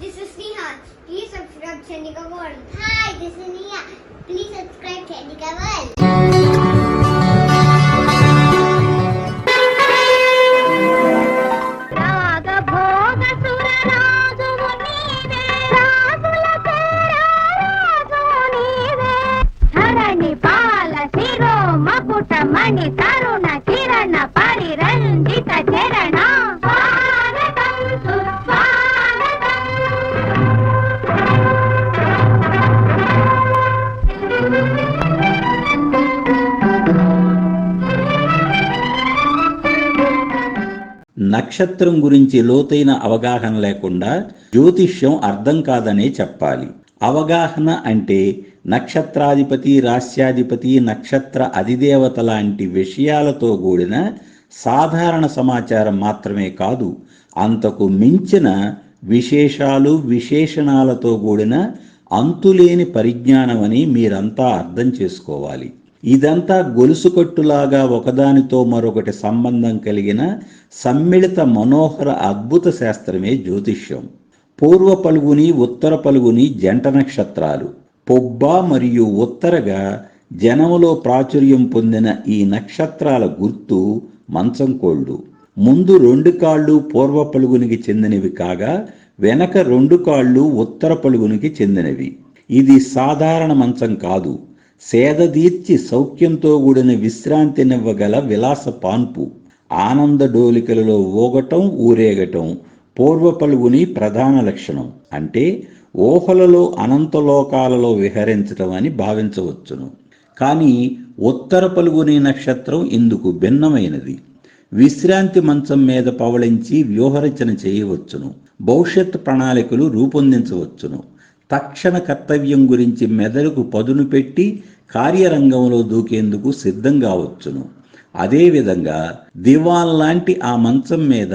this is Neha. Please subscribe Chandika World. Hi, this is Nia. Please subscribe Chandika World. మణి తరుణ కిరణ పరిరంజిత చరణ నక్షత్రం గురించి లోతైన అవగాహన లేకుండా జ్యోతిష్యం అర్థం కాదనే చెప్పాలి. అవగాహన అంటే నక్షత్రాధిపతి రాస్యాధిపతి నక్షత్ర అధిదేవత లాంటి విషయాలతో కూడిన సాధారణ సమాచారం మాత్రమే కాదు అంతకు మించిన విశేషాలు విశేషణాలతో కూడిన అంతులేని పరిజ్ఞానమని మీరంతా అర్థం చేసుకోవాలి. ఇదంతా గొలుసుకట్టులాగా ఒకదానితో మరొకటి సంబంధం కలిగిన సమ్మిళిత మనోహర అద్భుత శాస్త్రమే జ్యోతిష్యం. పూర్వ పలుగుని ఉత్తర పలుగుని జంట నక్షత్రాలు. పొబ్బ మరియు ఉత్తరగా జనములో ప్రాచుర్యం పొందిన ఈ నక్షత్రాల గుర్తు మంచం కోళ్ళు. ముందు రెండు కాళ్ళు పూర్వ పలుగునికి చెందినవి కాగా వెనక రెండు కాళ్ళు ఉత్తర పలుగునికి చెందినవి. ఇది సాధారణ మంచం కాదు. సేదదీర్చి సౌఖ్యంతో కూడిన విశ్రాంతినివ్వగల విలాస పాన్పు. ఆనంద డోలికలలో ఊగటం ఊరేగటం పూర్వ పలువుని ప్రధాన లక్షణం. అంటే ఊహలలో అనంతలోకాలలో విహరించటం అని భావించవచ్చును. కానీ ఉత్తర పలుగుని నక్షత్రం ఇందుకు భిన్నమైనది. విశ్రాంతి మంచం మీద పవళించి వ్యూహరచన చేయవచ్చును. భవిష్యత్ ప్రణాళికలు రూపొందించవచ్చును. తక్షణ కర్తవ్యం గురించి మెదడుకు పదును పెట్టి కార్యరంగంలో దూకేందుకు సిద్ధం కావచ్చును. అదేవిధంగా దివాన్ లాంటి ఆ మంచం మీద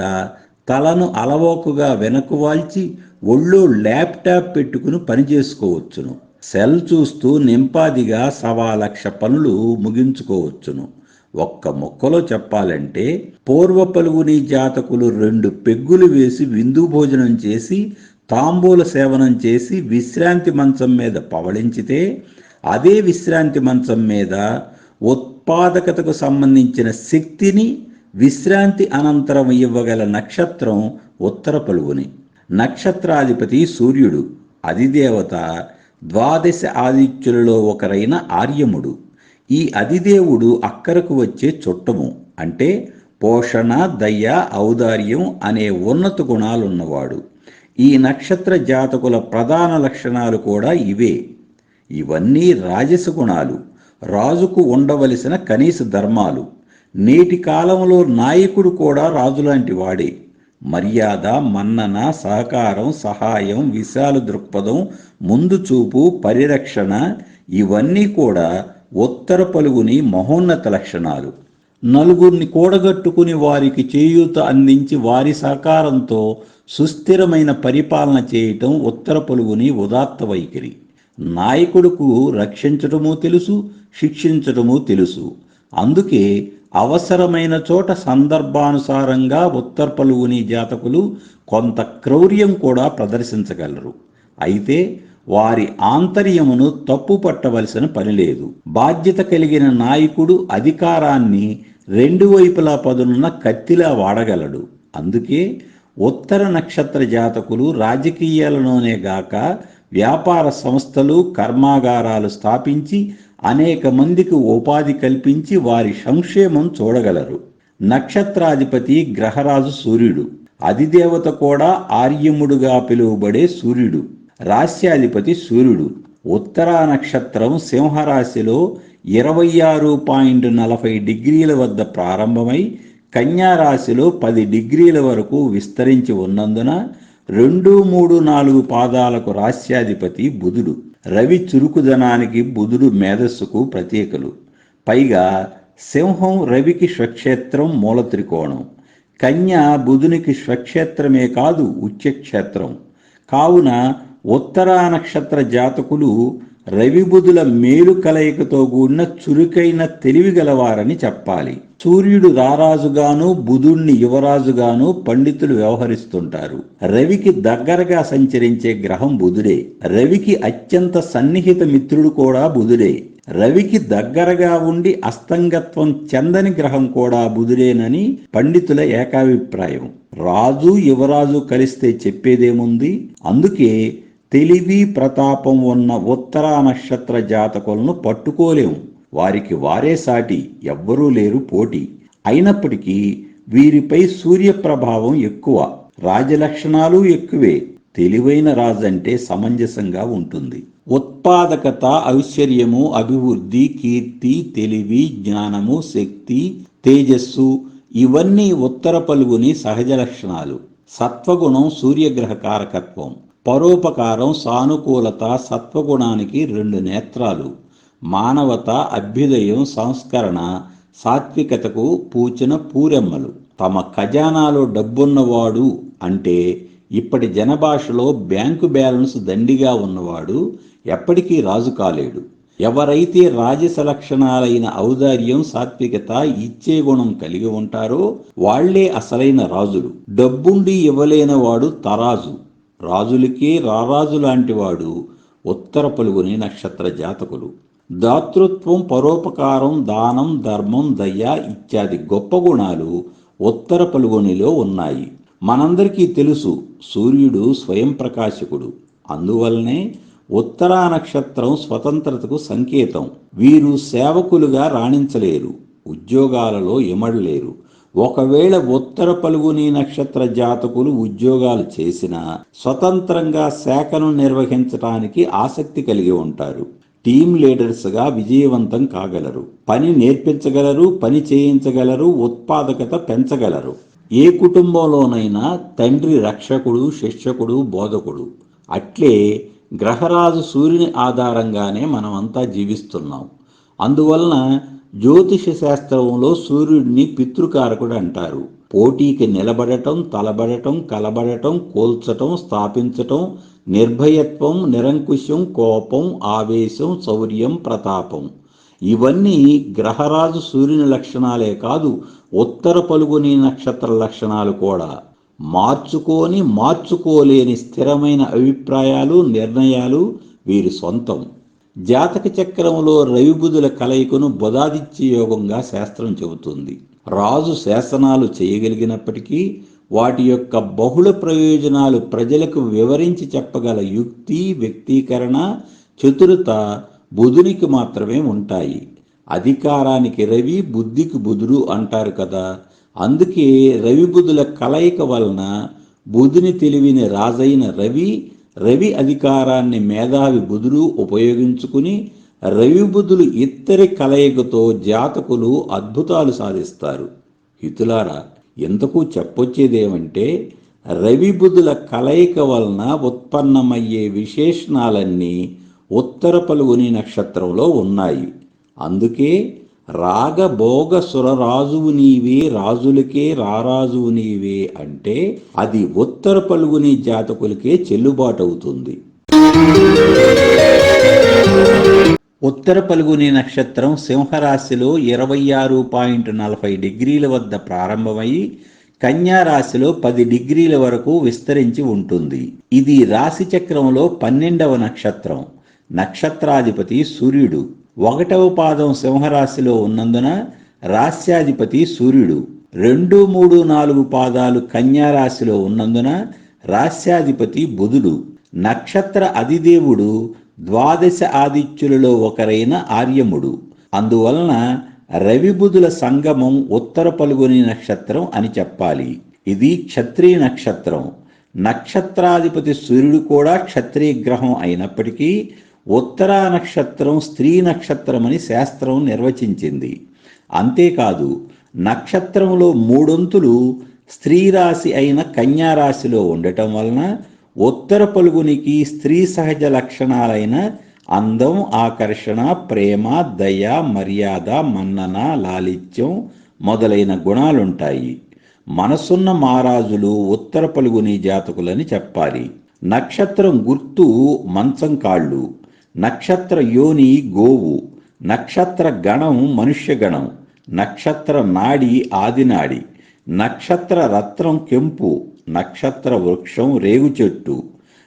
తలను అలవోకుగా వెనక్కు వాల్చి ఒళ్ళో ల్యాప్టాప్ పెట్టుకుని పని చేసుకోవచ్చును. సెల్ చూస్తూ నింపాదిగా సవా లక్ష పనులు ముగించుకోవచ్చును. ఒక్క మొక్కలో చెప్పాలంటే పూర్వ పలుగుని జాతకులు రెండు పెగ్గులు వేసి విందు భోజనం చేసి తాంబూల సేవనం చేసి విశ్రాంతి మంచం మీద పవళించితే అదే విశ్రాంతి మంచం మీద ఉత్పాదకతకు సంబంధించిన శక్తిని విశ్రాంతి అనంతరం ఇవ్వగల నక్షత్రం ఉత్తర పలువుని. నక్షత్రాధిపతి సూర్యుడు అధిదేవత ద్వాదశ ఆదిత్యులలో ఒకరైన ఆర్యముడు. ఈ అధిదేవుడు అక్కరకు వచ్చే చుట్టము అంటే పోషణ దయ ఔదార్యం అనే ఉన్నత గుణాలున్నవాడు. ఈ నక్షత్ర జాతకుల ప్రధాన లక్షణాలు కూడా ఇవే. ఇవన్నీ రాజస గుణాలు. రాజుకు ఉండవలసిన కనీస ధర్మాలు. నేటి కాలంలో నాయకుడు కూడా రాజులాంటి వాడే. మర్యాద మన్నన సహకారం సహాయం విశాల దృక్పథం ముందు చూపు పరిరక్షణ ఇవన్నీ కూడా ఉత్తర పలుగుని మహోన్నత లక్షణాలు. నలుగురిని కూడగట్టుకుని వారికి చేయూత అందించి వారి సహకారంతో సుస్థిరమైన పరిపాలన చేయటం ఉత్తర పలుగుని ఉదాత్త వైఖరి. నాయకుడుకు రక్షించటము తెలుసు శిక్షించటము తెలుసు. అందుకే అవసరమైన చోట సందర్భానుసారంగా ఉత్తర్పలువుని జాతకులు కొంత క్రౌర్యం కూడా ప్రదర్శించగలరు. అయితే వారి ఆంతర్యమును తప్పు పట్టవలసిన పని లేదు. బాధ్యత కలిగిన నాయకుడు అధికారాన్ని రెండు వైపులా పదునున్న కత్తిలా వాడగలడు. అందుకే ఉత్తర నక్షత్ర జాతకులు రాజకీయాలలోనే గాక వ్యాపార సంస్థలు కర్మాగారాలు స్థాపించి అనేక మందికి ఉపాధి కల్పించి వారి సంక్షేమం చూడగలరు. నక్షత్రాధిపతి గ్రహరాజు సూర్యుడు. అధిదేవత కూడా ఆర్యముడుగా పిలువబడే సూర్యుడు. రాస్యాధిపతి సూర్యుడు. ఉత్తరా నక్షత్రం సింహరాశిలో ఇరవై ఆరు పాయింట్ నలభై డిగ్రీల వద్ద ప్రారంభమై కన్యారాశిలో పది డిగ్రీల వరకు విస్తరించి ఉన్నందున రెండు మూడు నాలుగు పాదాలకు రాస్యాధిపతి బుధుడు. రవి చురుకుదనానికి బుధుడు మేధస్సుకు ప్రత్యేకలు. పైగా సింహం రవికి స్వక్షేత్రం మూల త్రికోణం కన్య బుధునికి స్వక్షేత్రమే కాదు ఉచ్చక్షేత్రం. కావున ఉత్తరా నక్షత్ర జాతకులు రవిబుధుల మేలు కలయికతో కూడిన చురుకైన తెలివి గలవారని చెప్పాలి. సూర్యుడు రారాజుగాను బుధుణ్ణి యువరాజుగాను పండితులు వ్యవహరిస్తుంటారు. రవికి దగ్గరగా సంచరించే గ్రహం బుధుడే. రవికి అత్యంత సన్నిహిత మిత్రుడు కూడా బుధుడే. రవికి దగ్గరగా ఉండి అస్తంగత్వం చెందని గ్రహం కూడా బుధుడేనని పండితుల ఏకాభిప్రాయం. రాజు యువరాజు కలిస్తే చెప్పేదేముంది? అందుకే తెలివి ప్రతాపం ఉన్న ఉత్తర నక్షత్ర జాతకులను పట్టుకోలేము. వారికి వారే సాటి ఎవ్వరూ లేరు పోటీ. అయినప్పటికీ వీరిపై సూర్య ప్రభావం ఎక్కువ రాజలక్షణాలు ఎక్కువే. తెలివైన రాజంటే సమంజసంగా ఉంటుంది. ఉత్పాదకత ఐశ్వర్యము అభివృద్ధి కీర్తి తెలివి జ్ఞానము శక్తి తేజస్సు ఇవన్నీ ఉత్తర పలువుని సహజ లక్షణాలు సత్వగుణం సూర్యగ్రహ కారకత్వం పరోపకారం సానుకూలత సత్వగుణానికి రెండు నేత్రాలు. మానవత అభ్యుదయం సంస్కరణ సాత్వికతకు పూచిన పూరెమ్మలు. తమ ఖజానాలో డబ్బున్నవాడు అంటే ఇప్పటి జనభాషలో బ్యాంకు బ్యాలెన్స్ దండిగా ఉన్నవాడు ఎప్పటికీ రాజు కాలేడు. ఎవరైతే రాజస లక్షణాలైన ఔదార్యం సాత్వికత ఇచ్చే గుణం కలిగి ఉంటారో వాళ్ళే అసలైన రాజులు. డబ్బుండి ఇవ్వలేనివాడు తరాజు. రాజులకి రారాజు లాంటివాడు ఉత్తర పలుగుని నక్షత్ర జాతకులు దాతృత్వం పరోపకారం దానం ధర్మం దయ ఇత్యాది గొప్ప గుణాలు ఉత్తర పలుగునిలో ఉన్నాయి. మనందరికీ తెలుసు సూర్యుడు స్వయం ప్రకాశకుడు. అందువల్లనే ఉత్తరా నక్షత్రం స్వతంత్రతకు సంకేతం. వీరు సేవకులుగా రాణించలేరు ఉద్యోగాలలో ఇమడలేరు ఒకవేళ ఉత్తర పలుగుని నక్షత్ర జాతకులు ఉద్యోగాలు చేసినా స్వతంత్రంగా శాఖను నిర్వహించడానికి ఆసక్తి కలిగి ఉంటారు. టీం లీడర్స్గా విజయవంతం కాగలరు. పని నేర్పించగలరు పని చేయించగలరు ఉత్పాదకత పెంచగలరు. ఏ కుటుంబంలోనైనా తండ్రి రక్షకుడు శిక్షకుడు బోధకుడు. అట్లే గ్రహరాజు సూర్యుని ఆధారంగానే మనమంతా జీవిస్తున్నాం. అందువలన జ్యోతిష శాస్త్రంలో సూర్యుడిని పితృకారకుడు అంటారు. పోటీకి నిలబడటం తలబడటం కలబడటం కోల్చటం స్థాపించటం నిర్భయత్వం నిరంకుశం కోపం ఆవేశం శౌర్యం ప్రతాపం. ఇవన్నీ గ్రహరాజు సూర్యుని లక్షణాలే కాదు ఉత్తర పలుగుని నక్షత్ర లక్షణాలు కూడా. మార్చుకోని మార్చుకోలేని స్థిరమైన అభిప్రాయాలు నిర్ణయాలు వీరి సొంతం. జాతక చక్రంలో రవిబుధుల కలయికను బుధాదిత్య యోగంగా శాస్త్రం చెబుతుంది. రాజు శాసనాలు చేయగలిగినప్పటికీ వాటి యొక్క బహుళ ప్రయోజనాలు ప్రజలకు వివరించి చెప్పగల యుక్తి వ్యక్తీకరణ చతురత బుధునికి మాత్రమే ఉంటాయి. అధికారానికి రవి బుద్ధికి బుధుడు అంటారు కదా. అందుకే రవి బుధుల కలయిక వలన బుధుని తెలివిని రాజైన రవి రవి అధికారాన్ని మేధావి బుధుడు ఉపయోగించుకుని రవి బుధులు ఇద్దరి కలయికతో జాతకులు అద్భుతాలు సాధిస్తారు. హితులారా ఎంతకు చెప్పొచ్చేదేమంటే రవి బుధుల కలయిక వలన ఉత్పన్నమయ్యే విశేషణాలన్నీ ఉత్తర పలుగుని నక్షత్రంలో ఉన్నాయి. అందుకే రాగభోగ సురరాజువు నీవే రాజులకే రారాజువు నీవే అంటే అది ఉత్తర పలుగుని జాతకులకే చెల్లుబాటు అవుతుంది ఉత్తర పలుగుని నక్షత్రం సింహరాశిలో ఇరవై ఆరు పాయింట్ నలభై డిగ్రీల వద్ద ప్రారంభమై కన్యా రాశిలో పది డిగ్రీల వరకు విస్తరించి ఉంటుంది. ఇది రాశి చక్రంలో పన్నెండవ నక్షత్రం. నక్షత్రాధిపతి సూర్యుడు. ఒకటవ పాదం సింహరాశిలో ఉన్నందున రాస్యాధిపతి సూర్యుడు. రెండు మూడు నాలుగు పాదాలు కన్యారాశిలో ఉన్నందున రాస్యాధిపతి బుధుడు. నక్షత్ర అధిదేవుడు ద్వాదశ ఆదిత్యులలో ఒకరైన ఆర్యముడు. అందువలన రవిబుధుల సంగమం ఉత్తర పలుగుని నక్షత్రం అని చెప్పాలి. ఇది క్షత్రియ నక్షత్రం. నక్షత్రాధిపతి సూర్యుడు కూడా క్షత్రియ గ్రహం అయినప్పటికీ ఉత్తరా నక్షత్రం స్త్రీ నక్షత్రమని శాస్త్రం నిర్వచించింది. అంతేకాదు నక్షత్రంలో మూడొంతులు స్త్రీ రాశి అయిన కన్యారాశిలో ఉండటం వలన ఉత్తర పలుగునికి స్త్రీ సహజ లక్షణాలైన అందం ఆకర్షణ ప్రేమ దయ మర్యాద మన్నన లాలిత్యం మొదలైన గుణాలుంటాయి. మనసున్న మహారాజులు ఉత్తర పలుగుని జాతకులని చెప్పాలి. నక్షత్రం గుర్తు మంచం కాళ్ళు. నక్షత్ర యోని గోవు నక్షత్ర గణం మనుష్య గణం నక్షత్ర నాడి ఆదినాడి నక్షత్ర రత్నం కెంపు నక్షత్ర వృక్షం రేగు చెట్టు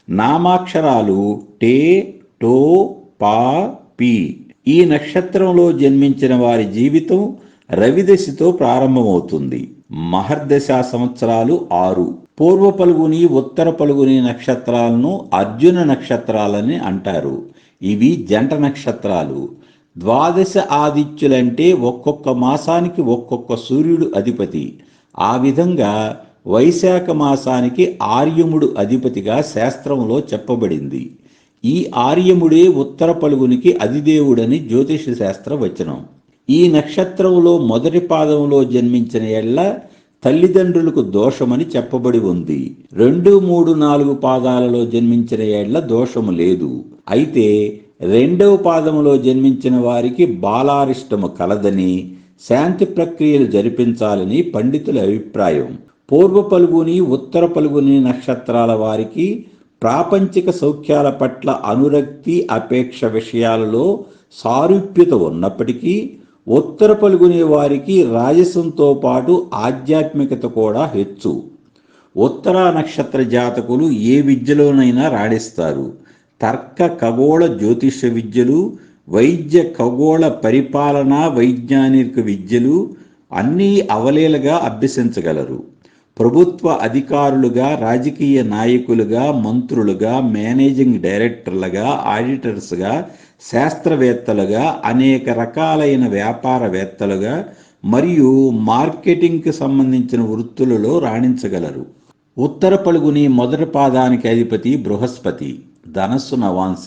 నామాక్షరాలు టే టో పా పి. ఈ నక్షత్రంలో జన్మించిన వారి జీవితం రవిదశతో ప్రారంభమవుతుంది. మహర్దశ సంవత్సరాలు ఆరు. పూర్వ పలుగుని ఉత్తర పలుగుని నక్షత్రాలను అర్జున నక్షత్రాలని అంటారు. ఇవి జంట నక్షత్రాలు. ద్వాదశ ఆదిత్యులంటే ఒక్కొక్క మాసానికి ఒక్కొక్క సూర్యుడు అధిపతి. ఆ విధంగా వైశాఖ మాసానికి ఆర్యముడు అధిపతిగా శాస్త్రంలో చెప్పబడింది. ఈ ఆర్యముడే ఉత్తర పలుగునికి అధిదేవుడని జ్యోతిష శాస్త్ర వచనం. ఈ నక్షత్రంలో మొదటి పాదంలో జన్మించిన ఎళ్ళ తల్లిదండ్రులకు దోషమని చెప్పబడి ఉంది. రెండు మూడు నాలుగు పాదాలలో జన్మించిన ఏళ్ళ దోషము లేదు. అయితే రెండవ పాదములో జన్మించిన వారికి బాలారిష్టము కలదని శాంతి ప్రక్రియలు జరిపించాలని పండితుల అభిప్రాయం. పూర్వ పలుగుని ఉత్తర పలుగుని నక్షత్రాల వారికి ప్రాపంచిక సౌఖ్యాల పట్ల అనురక్తి అపేక్ష విషయాలలో సారూప్యత ఉన్నప్పటికీ ఉత్తర పలుకునే వారికి రాజసంతో పాటు ఆధ్యాత్మికత కూడా హెచ్చు. ఉత్తర నక్షత్ర జాతకులు ఏ విద్యలోనైనా రాణిస్తారు. తర్క ఖగోళ జ్యోతిష విద్యలు వైద్య ఖగోళ పరిపాలన వైజ్ఞానిక విద్యలు అన్నీ అవలేలుగా అభ్యసించగలరు. ప్రభుత్వ అధికారులుగా రాజకీయ నాయకులుగా మంత్రులుగా మేనేజింగ్ డైరెక్టర్లుగా ఆడిటర్స్గా శాస్త్రవేత్తలుగా అనేక రకాలైన వ్యాపారవేత్తలుగా మరియు మార్కెటింగ్కి సంబంధించిన వృత్తులలో రాణించగలరు. ఉత్తర పలుగుని మొదటి పాదానికి అధిపతి బృహస్పతి ధనస్సు నవాంశ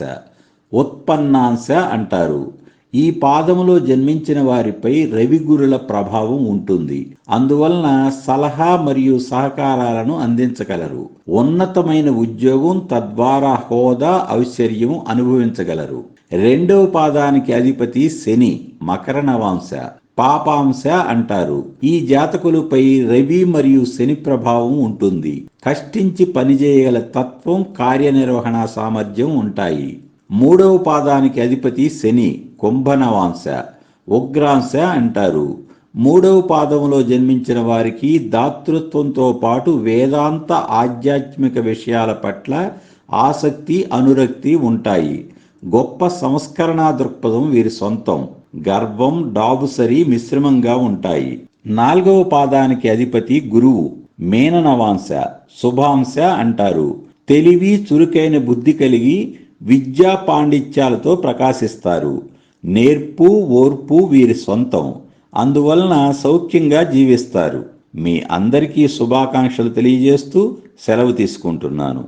ఉత్పన్నాంశ అంటారు. ఈ పాదములో జన్మించిన వారిపై రవిగురుల ప్రభావం ఉంటుంది. అందువలన సలహా మరియు సహకారాలను అందించగలరు. ఉన్నతమైన ఉద్యోగం తద్వారా హోదా ఔశ్వర్యం అనుభవించగలరు. రెండవ పాదానికి అధిపతి శని మకర నవాంశ పాపాంశ అంటారు. ఈ జాతకులపై రవి మరియు శని ప్రభావం ఉంటుంది. కష్టించి పనిచేయగల తత్వం కార్యనిర్వహణ సామర్థ్యం ఉంటాయి. మూడవ పాదానికి అధిపతి శని కుంభనవాంశ ఉగ్రాంశ అంటారు. మూడవ పాదంలో జన్మించిన వారికి దాతృత్వంతో పాటు వేదాంత ఆధ్యాత్మిక విషయాల పట్ల ఆసక్తి అనురక్తి ఉంటాయి. గొప్ప సంస్కరణా దృక్పథం వీరి సొంతం. గర్వం డాబుసరి మిశ్రమంగా ఉంటాయి. నాలుగవ పాదానికి అధిపతి గురువు మేననవాంశ శుభాంశ అంటారు. తెలివి చురుకైన బుద్ధి కలిగి విద్యా పాండిత్యాలతో ప్రకాశిస్తారు. నేర్పు ఓర్పు వీరి సొంతం. అందువలన సౌఖ్యంగా జీవిస్తారు. మీ అందరికీ శుభాకాంక్షలు తెలియజేస్తూ సెలవు తీసుకుంటున్నాను.